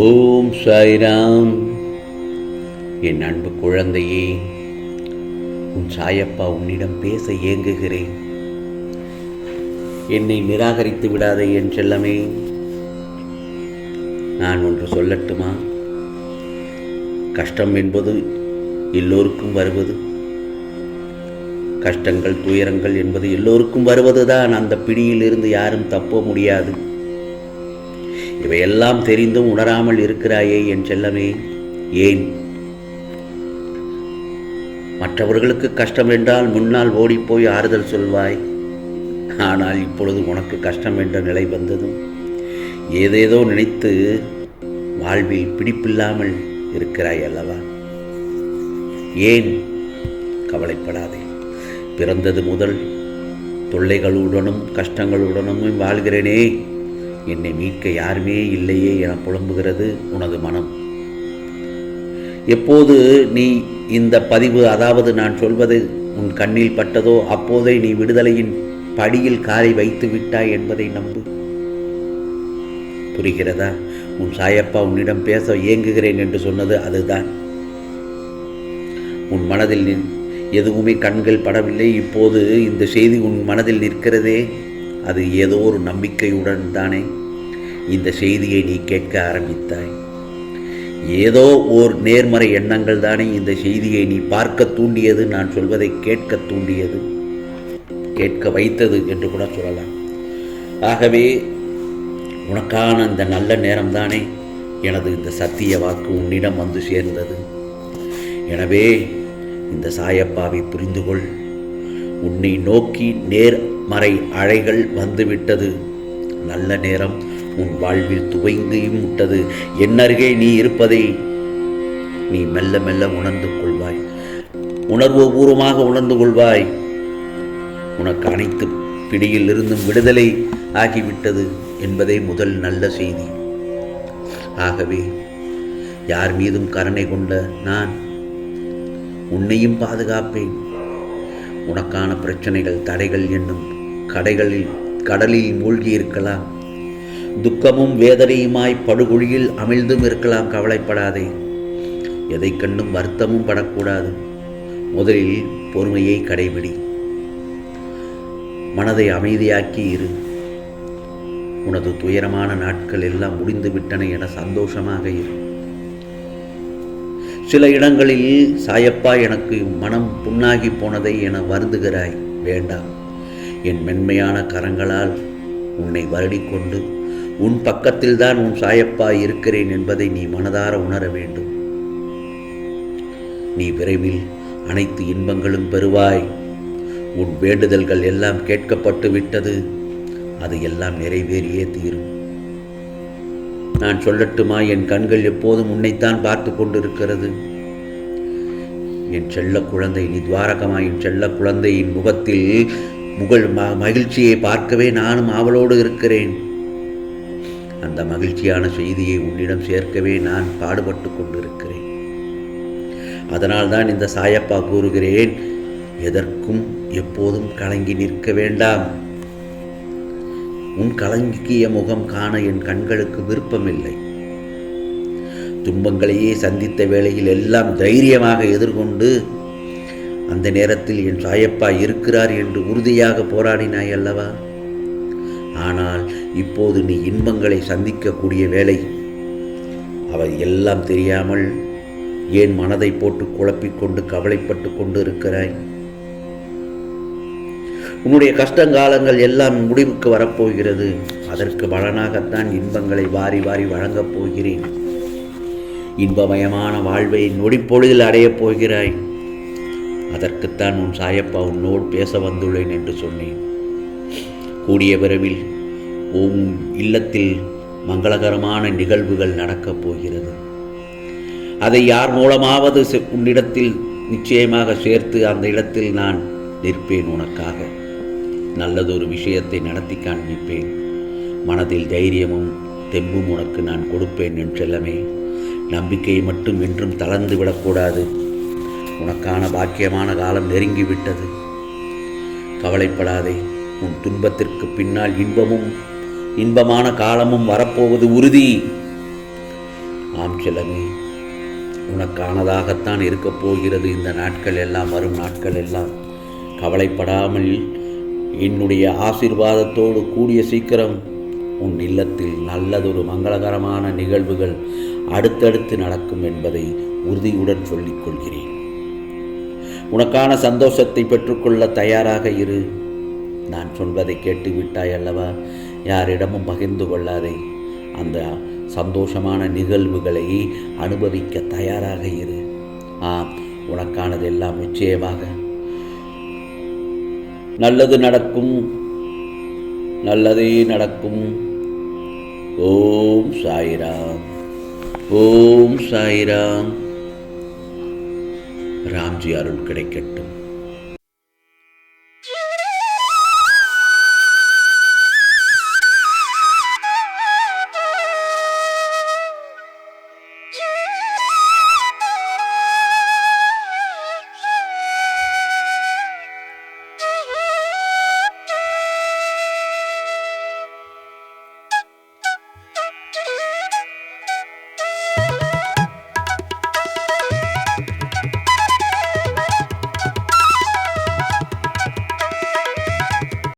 ஓம் சாய்ராம். என் அன்பு குழந்தையே உன் சாயப்பா உன்னிடம் பேச ஏங்குகிறேன். என்னை நிராகரித்து விடாதே என் செல்லமே. நான் ஒன்று சொல்லட்டுமா? கஷ்டம் என்பது எல்லோருக்கும் வருவது. கஷ்டங்கள் துயரங்கள் என்பது எல்லோருக்கும் வருவதுதான். அந்த பிடியிலிருந்து யாரும் தப்ப முடியாது. இவையெல்லாம் தெரிந்தும் உணராமல் இருக்கிறாயே என் செல்லமே. ஏன்? மற்றவர்களுக்கு கஷ்டம் என்றால் முன்னால் ஓடிப்போய் ஆறுதல் சொல்வாய். ஆனால் இப்பொழுது உனக்கு கஷ்டம் என்ற நிலை வந்ததும் ஏதேதோ நினைத்து வாழ்வில் பிடிப்பில்லாமல் இருக்கிறாய் அல்லவா? ஏன்? கவலைப்படாதே. பிறந்தது முதல் தொல்லைகளுடனும் கஷ்டங்களுடனும் வாழ்கிறேனே. என்னை மீட்க யாருமே இல்லையே என புலம்புகிறது உனது மனம். எப்போது நீ இந்த பதிவு அதாவது நான் சொல்வது உன் கண்ணில் பட்டதோ அப்போதே நீ விடுதலையின் படியில் காலை வைத்து விட்டாய் என்பதை நம்பு. புரிகிறதா? உன் சாயப்பா உன்னிடம் பேச இயங்குகிறேன் என்று சொன்னது அதுதான். உன் மனதில் நின் எதுவுமே கண்கள் படவில்லை. இப்போது இந்த செய்தி உன் மனதில் நிற்கிறதே அது ஏதோ ஒரு நம்பிக்கையுடன் தானே. இந்த செய்தியை நீ கேட்க ஆரம்பித்தாய். ஏதோ ஓர் நேர்மறை எண்ணங்கள் தானே இந்த செய்தியை நீ பார்க்க தூண்டியது நான் சொல்வதை கேட்க தூண்டியது. கேட்க வைத்தது என்று கூட சொல்லலாம். ஆகவே உனக்கான இந்த நல்ல நேரம்தானே எனது இந்த சத்திய வாக்கு உன்னிடம் வந்து சேர்ந்தது. எனவே இந்த சாயப்பாவை புரிந்து கொள் உன்னை நோக்கி நேர்மறை அழைகள் வந்துவிட்டது. நல்ல நேரம் உன் வாழ்வில் துவங்கியும் விட்டது என்னருகே நீ இருப்பதை நீ மெல்ல மெல்ல உணர்ந்து கொள்வாய். உணர்வு பூர்வமாக உணர்ந்து கொள்வாய். உனக்கு அனைத்து பிடியில் இருந்தும் விடுதலை ஆகிவிட்டது என்பதே முதல் நல்ல செய்தி. ஆகவே யார் மீதும் கருணை கொண்ட நான் உன்னையும் பாதுகாப்பேன். உனக்கான பிரச்சனைகள் தடைகள் என்னும் கடைகளில் கடலில் மூழ்கி இருக்கலாம். துக்கமும் வேதனையுமாய் படுகுழியில் அமிழ்ந்தும் இருக்கலாம் கவலைப்படாதே. எதை கண்டும் வருத்தமும் படக்கூடாது. முதலில் பொறுமையை கடைபிடி. மனதை அமைதியாக்கி இரு. உனது துயரமான நாட்கள் எல்லாம் முடிந்து விட்டன என சந்தோஷமாக இரு. சில இடங்களில் சாயப்பா எனக்கு மனம் புண்ணாகி போனதை என வருந்துகிறாய். வேண்டாம். என் மென்மையான கரங்களால் உன்னை வருடிக்கொண்டு உன் பக்கத்தில்தான் உன் சாயப்பா இருக்கிறேன் என்பதை நீ மனதார உணர வேண்டும். நீ விரைவில் அனைத்து இன்பங்களும் பெறுவாய். உன் வேண்டுதல்கள் எல்லாம் கேட்கப்பட்டு விட்டது. அது எல்லாம் நிறைவேறியே தீரும். நான் சொல்லட்டுமா என் கண்கள் எப்போதும் உன்னைத்தான் பார்த்து கொண்டிருக்கிறது. என் செல்ல குழந்தை நீ துவாரகமா என் செல்ல குழந்தையின் முகத்தில் முகழ் ம மகிழ்ச்சியை பார்க்கவே நானும் ஆவலோடு இருக்கிறேன். அந்த மகிழ்ச்சியான செய்தியை உன்னிடம் சேர்க்கவே நான் பாடுபட்டு கொண்டிருக்கிறேன். அதனால்தான் இந்த சாயப்பா கூறுகிறேன் எதற்கும் எப்போதும் கலங்கி நிற்க வேண்டாம். உன் கலங்கிய முகம் காண என் கண்களுக்கு விருப்பமில்லை. துன்பங்களையே சந்தித்த வேளையில் எல்லாம் தைரியமாக எதிர்கொண்டு அந்த நேரத்தில் என் சாயப்பா இருக்கிறார் என்று உறுதியாக போராடினாய் அல்லவா? ஆனால் இப்போது நீ இன்பங்களை சந்திக்கக்கூடிய வேலை அவள் எல்லாம் தெரியாமல் ஏன் மனதை போட்டு குழப்பிக்கொண்டு கவலைப்பட்டு கொண்டு இருக்கிறாய் உன்னுடைய கஷ்டங்காலங்கள் எல்லாம் முடிவுக்கு வரப்போகிறது. அதற்கு பலனாகத்தான் இன்பங்களை வாரி வாரி வழங்கப் போகிறேன். இன்பமயமான வாழ்வை நொடிப்பொழுதில் அடையப் போகிறாய். அதற்குத்தான் உன் சாயப்பா உன்னோடு பேச வந்துள்ளேன் என்று சொன்னேன். கூடிய விரைவில் உன் இல்லத்தில் மங்களகரமான நிகழ்வுகள் நடக்கப் போகிறது. அதை யார் மூலமாவது உன்னிடத்தில் நிச்சயமாக சேர்த்து அந்த இடத்தில் நான் நிற்பேன் உனக்காக. நல்லதொரு விஷயத்தை நடத்தி காண்பிப்பேன். மனதில் தைரியமும் தெம்பும் உனக்கு நான் கொடுப்பேன் என் செல்லமே. நம்பிக்கையை மட்டும் என்றும் தளர்ந்து விடக்கூடாது. உனக்கான பாக்கியமான காலம் நெருங்கிவிட்டது. கவலைப்படாதே. உன் துன்பத்திற்கு பின்னால் இன்பமும் இன்பமான காலமும் வரப்போவது உறுதி. ஆம் செல்லமே உனக்கானதாகத்தான் இருக்கப் போகிறது இந்த நாட்கள் எல்லாம் வரும் நாட்கள் எல்லாம். கவலைப்படாமல் என்னுடைய ஆசீர்வாதத்தோடு கூடிய சீக்கிரம் உன் இல்லத்தில் நல்லதொரு மங்களகரமான நிகழ்வுகள் அடுத்தடுத்து நடக்கும் என்பதை உறுதியுடன் சொல்லிக் கொள்கிறேன். உனக்கான சந்தோஷத்தை பெற்றுக்கொள்ள தயாராக இரு. நான் சொல்வதை கேட்டு விட்டாய் அல்லவா? யாரிடமும் பகிர்ந்து கொள்ளாதே. அந்த சந்தோஷமான நிகழ்வுகளை அனுபவிக்க தயாராக இரு. ஆம் உனக்கானதெல்லாம் நிச்சயமாக. நல்லது நடக்கும். நல்லதே நடக்கும். ஓம் சாய்ராம். ஓம் சாய்ராம். ராம்ஜி அருள் கிடைக்கட்டும்.